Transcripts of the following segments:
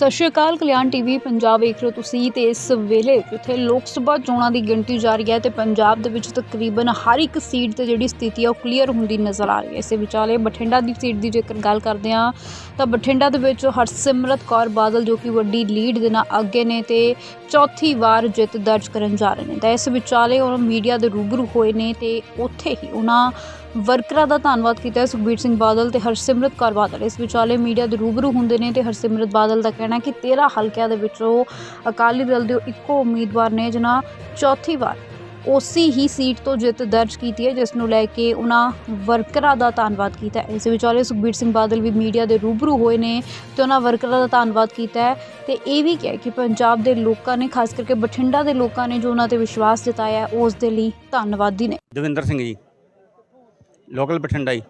ਸਤਿ ਸ਼੍ਰੀ ਅਕਾਲ, ਕਲਿਆਣ ਟੀਵੀ, ਪੰਜਾਬ ਵੇਖ ਰਹੇ ਹੋ ਤੁਸੀਂ ਤੇ ਇਸ ਵੇਲੇ ਜਿੱਥੇ ਲੋਕ ਸਭਾ ਚੋਣਾਂ ਦੀ ਗਿਣਤੀ ਜਾਰੀ ਹੈ ਤੇ ਪੰਜਾਬ ਦੇ ਵਿੱਚ ਤਕਰੀਬਨ ਹਰ ਇੱਕ ਸੀਟ ਤੇ ਜਿਹੜੀ ਸਥਿਤੀ ਆ ਉਹ ਕਲੀਅਰ ਹੁੰਦੀ ਨਜ਼ਰ ਆ ਰਹੀ ਹੈ। ਇਸੇ ਵਿਚਾਲੇ ਬਠਿੰਡਾ ਦੀ ਸੀਟ ਦੀ ਜੇਕਰ ਗੱਲ ਕਰਦੇ ਹਾਂ, ਤਾਂ ਬਠਿੰਡਾ ਦੇ ਵਿੱਚ ਹਰਸਿਮਰਤ ਕੌਰ ਬਾਦਲ ਜੋ ਕਿ ਵੱਡੀ ਲੀਡ ਦੇ ਨਾਲ ਅੱਗੇ ਨੇ ਤੇ ਚੌਥੀ ਵਾਰ ਜਿੱਤ ਦਰਜ ਕਰਨ ਜਾ ਰਹੇ ਨੇ। ਤਾਂ ਇਸ ਵਿਚਾਲੇ ਉਹ ਮੀਡੀਆ ਦੇ ਰੂਬਰੂ ਹੋਏ ਨੇ ਤੇ ਉੱਥੇ ਹੀ ਉਹਨਾਂ ਵਰਕਰਾਂ ਦਾ ਧੰਨਵਾਦ ਕੀਤਾ ਸੁਖਬੀਰ ਸਿੰਘ ਬਾਦਲ ਤੇ ਹਰਸਿਮਰਤ ਕੌਰ ਬਾਦਲ। ਇਸ ਵਿਚਾਲੇ ਮੀਡੀਆ ਦੇ ਰੂਬਰੂ ਹੁੰਦੇ ਨੇ ਤੇ ਹਰਸਿਮਰਤ ਬਾਦਲ ਦਾ ਕਹਿਣਾ ਹੈ। ਕਿ 13 ਹਲਕਿਆਂ ਦੇ ਵਿੱਚੋਂ ਅਕਾਲੀ ਦਲ ਦੇ ਇੱਕੋ ਉਮੀਦਵਾਰ ਨੇ ਜਿਨ੍ਹਾਂ ਚੌਥੀ ਵਾਰ ਉਸੇ ਹੀ ਸੀਟ ਤੋਂ ਜਿੱਤ ਦਰਜ ਕੀਤੀ ਹੈ ਜਿਸ ਨੂੰ ਲੈ ਕੇ ਉਹਨਾਂ ਵਰਕਰਾਂ ਦਾ ਧੰਨਵਾਦ ਕੀਤਾ ਹੈ। ਇਸ ਵਿਚਾਲੇ ਸੁਖਬੀਰ ਸਿੰਘ ਬਾਦਲ ਵੀ ਮੀਡੀਆ ਦੇ ਰੂਬਰੂ ਹੋਏ ਨੇ ਤੇ ਉਹਨਾਂ ਵਰਕਰਾਂ ਦਾ ਧੰਨਵਾਦ ਕੀਤਾ ਹੈ। ਤੇ ਇਹ ਵੀ ਕਿਹਾ ਕਿ ਪੰਜਾਬ ਦੇ ਲੋਕਾਂ ਨੇ ਖਾਸ ਕਰਕੇ ਬਠਿੰਡਾ ਦੇ ਲੋਕਾਂ ਨੇ ਜੋ ਉਹਨਾਂ ਤੇ ਵਿਸ਼ਵਾਸ ਜਤਾਇਆ ਹੈ, ਉਸ ਦੇ ਲਈ ਧੰਨਵਾਦੀ ਨੇ। ਦਵਿੰਦਰ ਸਿੰਘ ਜੀ ਲੋਕਲ ਬਠਿੰਡਾ ਜੀ।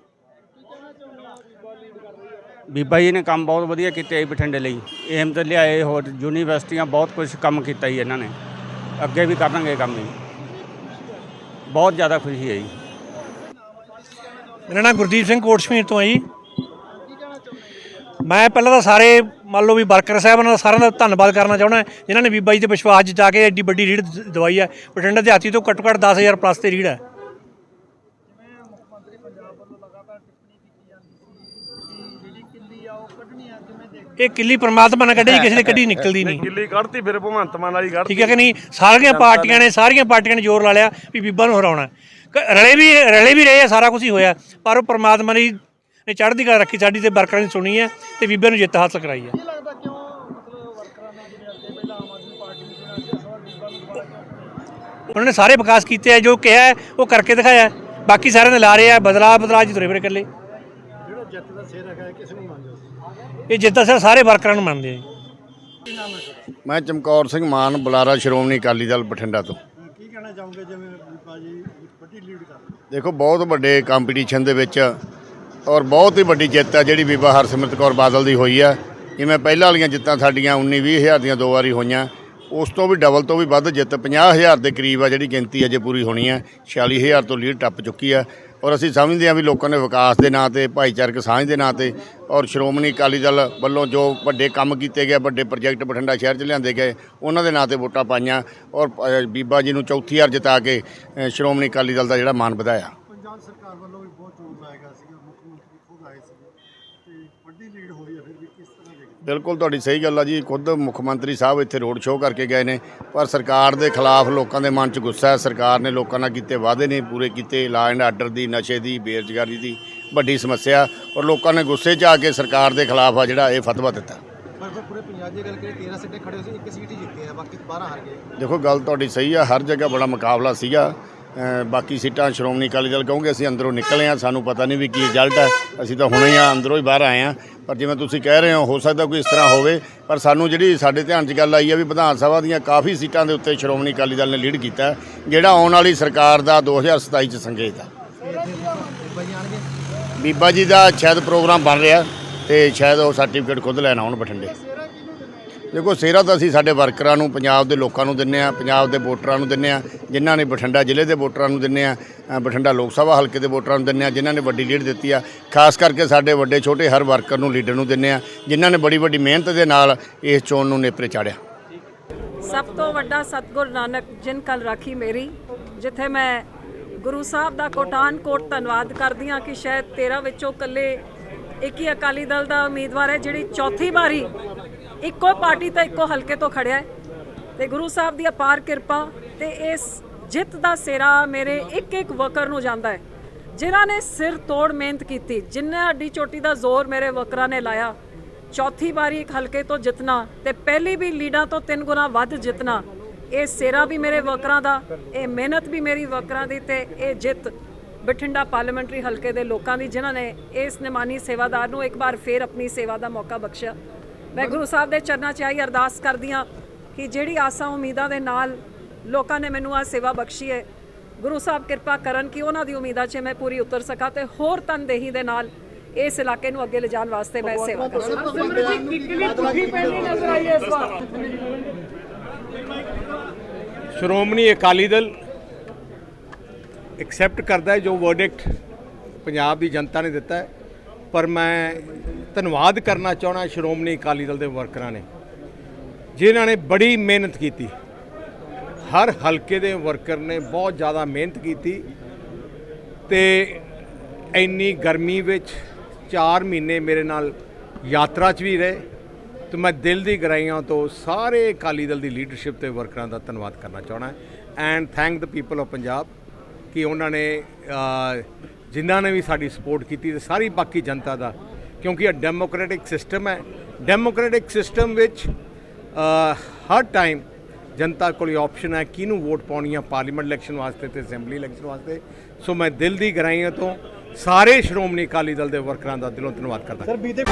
ਬੀਬਾ ਜੀ ਨੇ ਕੰਮ ਬਹੁਤ ਵਧੀਆ ਕੀਤੇ ਜੀ ਬਠਿੰਡੇ ਲਈ। ਏਮ ਤੇ ਲਿਆਏ, ਹੋਰ ਯੂਨੀਵਰਸਿਟੀਆਂ ਬਹੁਤ ਕੁਝ ਕੰਮ ਕੀਤਾ ਜੀ ਇਹਨਾਂ ਨੇ। ਅੱਗੇ ਵੀ ਕਰਨਗੇ ਕੰਮ ਜੀ। ਬਹੁਤ ਜ਼ਿਆਦਾ ਖੁਸ਼ੀ ਹੈ ਜੀ। ਮੇਰਾ ਨਾਮ ਗੁਰਦੀਪ ਸਿੰਘ, ਕੋਟਸ਼ਮੀਰ ਤੋਂ ਹੈ ਜੀ। ਮੈਂ ਪਹਿਲਾਂ ਤਾਂ ਸਾਰੇ, ਮੰਨ ਲਓ ਵੀ ਵਰਕਰ ਸਾਹਿਬਾਨਾਂ ਦਾ ਸਾਰਿਆਂ ਦਾ ਧੰਨਵਾਦ ਕਰਨਾ ਚਾਹੁੰਦਾ ਜਿਨ੍ਹਾਂ ਨੇ ਬੀਬਾ ਜੀ ਤੇ ਵਿਸ਼ਵਾਸ ਜਤਾ ਕੇ ਐਡੀ ਵੱਡੀ ਰੀੜ ਦਵਾਈ ਹੈ। ਬਠਿੰਡਾ ਦਿਹਾਤੀ ਤੋਂ ਘੱਟੋ ਘੱਟ 10000 ਪਲੱਸ ਤੇ ਰੀੜ ਹੈ। ਇਹ ਕਿੱਲੀ ਪ੍ਰਮਾਤਮਾ ਨੇ ਕੱਢੀ ਕਿਸੇ ਨੇ ਕੱਢੀ ਨਿਕਲਦੀ ਨਹੀਂ। ਗਿੱਲੀ ਕੱਢਤੀ ਫਿਰ ਭਗਵੰਤ ਮਾਨ ਵਾਲੀ ਕੱਢਤੀ। ਠੀਕ ਹੈ ਕਿ ਨਹੀਂ? ਸਾਰੀਆਂ ਪਾਰਟੀਆਂ ਨੇ ਸਾਰੀਆਂ ਪਾਰਟੀਆਂ ਨੇ ਜ਼ੋਰ ਲਾ ਲਿਆ ਵੀ ਬੀਬਾ ਨੂੰ ਹਰਾਉਣਾ। ਕ- ਰਲੇ ਵੀ ਰਲੇ ਵੀ ਰਹੇ ਆ ਸਾਰਾ ਕੁਝ ਹੀ ਹੋਇਆ। ਪਰ ਉਹ ਪ੍ਰਮਾਤਮਾ ਨੇ ਨੇ ਚੜ੍ਹਦੀ ਕਲਾ ਰੱਖੀ ਸਾਡੀ ਤੇ ਵਰਕਰਾਂ ਦੀ ਸੁਣੀ ਹੈ ਤੇ ਬੀਬੇ ਨੂੰ ਜਿੱਤ ਹਾਸਲ ਕਰਾਈ ਹੈ। ਉਹਨਾਂ ਨੇ ਸਾਰੇ ਵਿਕਾਸ ਕੀਤੇ ਆ ਜੋ ਕਿਹਾ ਹੈ, ਉਹ ਕਰਕੇ ਦਿਖਾਇਆ। ਹੈ। ਬਾਕੀ ਸਾਰਿਆਂ ਨੇ ਲਾ ਰਹੇ ਆ ਬਦਲਾ ਬਦਲਾ ਜੀ ਤੁਰੇ ਫਿਰੇ ਇਕੱਲੇ। ਇਹ ਜਿੱਤ ਦਾ ਸਿਰ ਸਾਰੇ ਵਰਕਰਾਂ ਨੂੰ ਮੰਨਦੇ ਆ ਜੀ। ਮੈਂ ਚਮਕੌਰ ਸਿੰਘ ਮਾਨ ਬੁਲਾਰਾ ਸ਼੍ਰੋਮਣੀ ਅਕਾਲੀ ਦਲ ਬਠਿੰਡਾ ਤੋਂ। ਕੀ ਕਹਿਣਾ ਚਾਹੋਗੇ ਜਿਵੇਂ ਬੀਬਾ ਜੀ ਵੱਡੀ ਲੀਡ ਕਰ ਦੇਖੋ ਬਹੁਤ ਵੱਡੇ ਕੰਪੀਟੀਸ਼ਨ ਦੇ ਵਿੱਚ ਔਰ ਬਹੁਤ ਹੀ ਵੱਡੀ ਜਿੱਤ ਹੈ ਜਿਹੜੀ ਬੀਬਾ ਹਰਸਿਮਰਤ ਕੌਰ ਬਾਦਲ ਦੀ ਹੋਈ ਹੈ ਜਿਵੇਂ ਪਹਿਲਾਂ ਵਾਲੀਆਂ ਜਿੱਤਾਂ ਸਾਡੀਆਂ 19 20 ਹਜ਼ਾਰ ਦੀਆਂ ਦੋ ਵਾਰੀ ਹੋਈਆਂ ਉਸ ਤੋਂ ਵੀ ਡਬਲ ਤੋਂ ਵੀ ਵੱਧ ਜਿੱਤ 50 ਹਜ਼ਾਰ ਦੇ ਕਰੀਬ ਆ ਜਿਹੜੀ ਗਿਣਤੀ ਅਜੇ ਪੂਰੀ ਹੋਣੀ ਹੈ 46 ਹਜ਼ਾਰ ਤੋਂ ਲੀਡ ਟੱਪ ਚੁੱਕੀ ਹੈ ਔਰ ਅਸੀਂ ਸਮਝਦੇ ਹਾਂ ਵੀ ਲੋਕਾਂ ਨੇ ਵਿਕਾਸ ਦੇ ਨਾਂ ਤੇ, ਭਾਈਚਾਰਕ ਸਾਂਝ ਦੇ ਨਾਂ ਤੇ ਔਰ ਸ਼੍ਰੋਮਣੀ ਅਕਾਲੀ ਦਲ ਵੱਲੋਂ ਜੋ ਵੱਡੇ ਕੰਮ ਕੀਤੇ ਗਏ, ਵੱਡੇ ਪ੍ਰੋਜੈਕਟ ਬਠਿੰਡਾ ਸ਼ਹਿਰ 'ਚ ਲਿਆਂਦੇ ਗਏ, ਉਹਨਾਂ ਦੇ ਨਾਂ ਤੇ ਵੋਟਾਂ ਪਾਈਆਂ ਔਰ ਬੀਬਾ ਜੀ ਨੂੰ ਚੌਥੀ ਵਾਰ ਜਿਤਾ ਕੇ ਸ਼੍ਰੋਮਣੀ ਅਕਾਲੀ ਦਲ ਦਾ ਜਿਹੜਾ ਮਾਣ ਵਧਾਇਆ। ਪੰਜਾਬ ਸਰਕਾਰ ਵੱਲੋਂ ਵੀ ਬਹੁਤ ਜ਼ੋਰ ਲਾਇਆ ਗਿਆ ਸੀਗਾ, ਮੁੱਖ ਮੰਤਰੀ ਖੁਦ ਆਏ ਸੀਗੇ ਤੇ ਵੱਡੀ ਲੀਡ ਹੋਈ ਹੈ, ਫਿਰ ਵੀ ਕਿਸ ਬਿਲਕੁਲ ਤੁਹਾਡੀ ਸਹੀ ਗੱਲ ਆ ਜੀ। ਖੁਦ ਮੁੱਖ ਮੰਤਰੀ ਸਾਹਿਬ ਇੱਥੇ ਰੋਡ ਸ਼ੋਅ ਕਰਕੇ ਗਏ ਨੇ ਪਰ ਸਰਕਾਰ ਦੇ ਖਿਲਾਫ ਲੋਕਾਂ ਦੇ ਮਨ 'ਚ ਗੁੱਸਾ ਹੈ। ਸਰਕਾਰ ਨੇ ਲੋਕਾਂ ਨਾਲ ਕੀਤੇ ਵਾਅਦੇ ਨਹੀਂ ਪੂਰੇ ਕੀਤੇ ਲਾ ਐਂਡ ਆਰਡਰ ਦੀ ਨਸ਼ੇ ਦੀ ਬੇਰੁਜ਼ਗਾਰੀ ਦੀ ਵੱਡੀ ਸਮੱਸਿਆ। ਔਰ ਲੋਕਾਂ ਨੇ ਗੁੱਸੇ 'ਚ ਆ ਕੇ ਸਰਕਾਰ ਦੇ ਖਿਲਾਫ ਆ ਜਿਹੜਾ ਇਹ ਫਤਵਾ ਦਿੱਤਾ। ਪਰ ਫਿਰ ਪੂਰੇ ਪੰਜਾਬ ਦੀ ਗੱਲ ਕਰੀਏ 13 ਸੀਟੇ ਖੜੇ ਹੋ ਸੀ ਇੱਕ ਸੀਟ ਹੀ ਜਿੱਤੇ ਆ ਬਾਕੀ 12 ਹਾਰ ਗਏ। ਦੇਖੋ ਗੱਲ ਤੁਹਾਡੀ ਸਹੀ ਆ। ਹਰ ਜਗ੍ਹਾ ਬੜਾ ਮੁਕਾਬਲਾ ਸੀਗਾ। ਬਾਕੀ ਸੀਟਾਂ ਸ਼੍ਰੋਮਣੀ ਅਕਾਲੀ ਦਲ ਕਹੋਗੇ, ਅਸੀਂ ਅੰਦਰੋਂ ਨਿਕਲੇ ਆ ਸਾਨੂੰ ਪਤਾ ਨਹੀਂ ਵੀ ਕੀ ਰਿਜ਼ਲਟ ਹੈ। ਅਸੀਂ ਤਾਂ ਹੁਣੇ ਆ, ਅੰਦਰੋਂ ਹੀ ਬਾਹਰ ਆਏ ਆ ਪਰ ਜਿਵੇਂ ਤੁਸੀਂ ਕਹਿ ਰਹੇ ਹੋ ਹੋ ਸਕਦਾ ਕੋਈ ਇਸ ਤਰ੍ਹਾਂ ਹੋਵੇ, ਪਰ ਸਾਨੂੰ ਜਿਹੜੀ ਸਾਡੇ ਧਿਆਨ 'ਚ ਗੱਲ ਆਈ ਹੈ ਵੀ ਵਿਧਾਨ ਸਭਾ ਦੀਆਂ ਕਾਫੀ ਸੀਟਾਂ ਦੇ ਉੱਤੇ ਸ਼੍ਰੋਮਣੀ ਅਕਾਲੀ ਦਲ ਨੇ ਲੀਡ ਕੀਤਾ ਜਿਹੜਾ ਆਉਣ ਵਾਲੀ ਸਰਕਾਰ ਦਾ 2027 'ਚ ਸੰਕੇਤ ਹੈ। ਬੀਬਾ ਜੀ ਬੀਬਾ ਜੀ ਦਾ ਸ਼ਾਇਦ ਪ੍ਰੋਗਰਾਮ ਬਣ ਰਿਹਾ, ਤੇ ਸ਼ਾਇਦ ਉਹ ਸਰਟੀਫਿਕੇਟ ਖੁਦ ਲੈਣ ਆਉਣ ਬਠਿੰਡੇ। ਦੇਖੋ, ਸਿਹਰਾ ਤਾਂ ਅਸੀਂ ਸਾਡੇ ਵਰਕਰਾਂ ਨੂੰ, ਪੰਜਾਬ ਦੇ ਲੋਕਾਂ ਨੂੰ ਦਿੰਨੇ ਆ ਪੰਜਾਬ ਦੇ ਵੋਟਰਾਂ ਨੂੰ ਦਿੰਨੇ ਆ ਜਿਨ੍ਹਾਂ ਨੇ ਬਠਿੰਡਾ ਜ਼ਿਲ੍ਹੇ ਦੇ ਵੋਟਰਾਂ ਨੂੰ ਦਿੰਨੇ ਆ ਬਠਿੰਡਾ ਲੋਕ ਸਭਾ ਹਲਕੇ ਦੇ ਵੋਟਰਾਂ ਨੂੰ ਦਿੰਨੇ ਆ ਜਿਨ੍ਹਾਂ ਨੇ ਵੱਡੀ ਲੀਡ ਦਿੱਤੀ ਆ, ਖਾਸ ਕਰਕੇ ਸਾਡੇ ਵੱਡੇ ਛੋਟੇ ਹਰ ਵਰਕਰ ਨੂੰ, ਲੀਡਰ ਨੂੰ ਦਿੰਨੇ ਆ ਜਿਨ੍ਹਾਂ ਨੇ ਬੜੀ ਵੱਡੀ ਮਿਹਨਤ ਦੇ ਨਾਲ ਇਸ ਚੋਣ ਨੂੰ ਨੇਪਰੇ ਚਾੜਿਆ। ਸਭ ਤੋਂ ਵੱਡਾ ਸਤਗੁਰ ਨਾਨਕ, ਜਿਨ ਕਲ ਰਾਖੀ ਮੇਰੀ, ਜਿੱਥੇ ਮੈਂ ਗੁਰੂ ਸਾਹਿਬ ਦਾ ਕੋਟਾਨ ਕੋਟ ਧੰਨਵਾਦ ਕਰਦੀ ਹਾਂ ਕਿ ਸ਼ਾਇਦ 13 ਵਿੱਚੋਂ ਕੱਲੇ ਇੱਕ ਹੀ ਅਕਾਲੀ ਦਲ ਦਾ ਉਮੀਦਵਾਰ ਹੈ, ਜਿਹੜੀ ਚੌਥੀ ਵਾਰੀ ਇੱਕੋ ਪਾਰਟੀ ਤਾਂ ਇੱਕੋ ਹਲਕੇ ਤੋਂ ਖੜਿਆ ਹੈ ਤੇ ਗੁਰੂ ਸਾਹਿਬ ਦੀ ਅਪਾਰ ਕਿਰਪਾ ਤੇ ਇਸ ਜਿੱਤ ਦਾ ਸਿਰਾ ਮੇਰੇ ਇੱਕ ਇੱਕ ਵਰਕਰ ਨੂੰ ਜਾਂਦਾ ਹੈ। ਜਿਨ੍ਹਾਂ ਨੇ ਸਿਰ ਤੋੜ ਮਿਹਨਤ ਕੀਤੀ ਜਿੰਨਾ ਅੱਡੀ ਚੋਟੀ ਦਾ ਜ਼ੋਰ ਮੇਰੇ ਵਰਕਰਾਂ ਨੇ ਲਾਇਆ, ਚੌਥੀ ਵਾਰੀ ਇੱਕ ਹਲਕੇ ਤੋਂ ਜਿੱਤਣਾ ਤੇ ਪਹਿਲੀ ਵੀ ਲੀਡਾਂ ਤੋਂ ਤਿੰਨ ਗੁਣਾ ਵੱਧ ਜਿੱਤਣਾ, ਇਹ ਸੇਰਾ ਵੀ ਮੇਰੇ ਵਰਕਰਾਂ ਦਾ, ਇਹ ਮਿਹਨਤ ਵੀ ਮੇਰੀ ਵਰਕਰਾਂ ਦੀ ਤੇ ਇਹ ਜਿੱਤ ਬਠਿੰਡਾ ਪਾਰਲੀਮੈਂਟਰੀ ਹਲਕੇ ਦੇ ਲੋਕਾਂ ਦੀ, ਜਿਨ੍ਹਾਂ ਨੇ ਇਸ ਨਿਮਾਨੀ ਸੇਵਾਦਾਰ ਨੂੰ ਇੱਕ ਵਾਰ ਫੇਰ ਆਪਣੀ ਸੇਵਾ ਦਾ ਮੌਕਾ ਬਖਸ਼ਿਆ। ਮੈਂ ਗੁਰੂ ਸਾਹਿਬ ਦੇ ਚਰਨਾਂ 'ਚ ਆਈ ਅਰਦਾਸ ਕਰਦੀ ਹਾਂ ਕਿ ਜਿਹੜੀ ਆਸਾਂ ਉਮੀਦਾਂ ਦੇ ਨਾਲ ਲੋਕਾਂ ਨੇ ਮੈਨੂੰ ਆ ਸੇਵਾ ਬਖਸ਼ੀ ਹੈ ਗੁਰੂ ਸਾਹਿਬ ਕਿਰਪਾ ਕਰਨ ਕਿ ਉਹਨਾਂ ਦੀ ਉਮੀਦਾਂ 'ਚ ਮੈਂ ਪੂਰੀ ਉਤਰ ਸਕਾਂ ਤੇ ਹੋਰ ਤਨਦੇਹੀ ਦੇ ਨਾਲ ਇਸ ਇਲਾਕੇ ਨੂੰ ਅੱਗੇ ਲਿਜਾਣ ਵਾਸਤੇ ਮੈਂ ਸੇਵਾ ਕਰਾਂ ਸ਼੍ਰੋਮਣੀ ਅਕਾਲੀ ਦਲ ਐਕਸੈਪਟ ਕਰਦਾ ਹੈ ਜੋ ਵਰਡਿਕਟ ਪੰਜਾਬ ਦੀ ਜਨਤਾ ਨੇ ਦਿੱਤਾ ਹੈ। ਪਰ ਮੈਂ ਧੰਨਵਾਦ ਕਰਨਾ ਚਾਹਣਾ ਸ਼੍ਰੋਮਣੀ ਅਕਾਲੀ ਦਲ ਦੇ ਵਰਕਰਾਂ ਨੇ, ਜਿਨ੍ਹਾਂ ਨੇ ਬੜੀ ਮਿਹਨਤ ਕੀਤੀ। ਹਰ ਹਲਕੇ ਦੇ ਵਰਕਰ ਨੇ ਬਹੁਤ ਜ਼ਿਆਦਾ ਮਿਹਨਤ ਕੀਤੀ ਤੇ ਇੰਨੀ ਗਰਮੀ ਵਿੱਚ 4 ਮਹੀਨੇ ਮੇਰੇ ਨਾਲ ਯਾਤਰਾ 'ਚ ਵੀ ਰਹੇ ਤੇ ਮੈਂ ਦਿਲ ਦੀ ਗਹਿਰਾਈਆਂ ਤੋਂ ਸਾਰੇ ਅਕਾਲੀ ਦਲ ਦੀ ਲੀਡਰਸ਼ਿਪ ਤੇ ਵਰਕਰਾਂ ਦਾ ਧੰਨਵਾਦ ਕਰਨਾ ਚਾਹਣਾ and thank the people of Punjab ਕਿ ਉਹਨਾਂ ਨੇ ਜਿਨ੍ਹਾਂ ਨੇ ਵੀ ਸਾਡੀ ਸਪੋਰਟ ਕੀਤੀ ਤੇ ਸਾਰੀ ਬਾਕੀ ਜਨਤਾ ਦਾ, ਕਿਉਂਕਿ ਇਹ ਡੈਮੋਕ੍ਰੈਟਿਕ ਸਿਸਟਮ ਹੈ। ਡੈਮੋਕ੍ਰੈਟਿਕ ਸਿਸਟਮ ਵਿੱਚ ਹਰ ਟਾਈਮ ਜਨਤਾ ਕੋਲ ਆਪਸ਼ਨ ਹੈ ਕਿਹਨੂੰ ਵੋਟ ਪਾਉਣੀ ਹੈ ਪਾਰਲੀਮੈਂਟ ਇਲੈਕਸ਼ਨ ਵਾਸਤੇ ਤੇ ਅਸੈਂਬਲੀ ਇਲੈਕਸ਼ਨ ਵਾਸਤੇ। ਸੋ ਮੈਂ ਦਿਲ ਦੀ ਗਹਿਰਾਈਆਂ ਤੋਂ ਸਾਰੇ ਸ਼੍ਰੋਮਣੀ ਅਕਾਲੀ ਦਲ ਦੇ ਵਰਕਰਾਂ ਦਾ ਦਿਲੋਂ ਧੰਨਵਾਦ ਕਰਦਾ। ਸਰ ਬੀਤੇ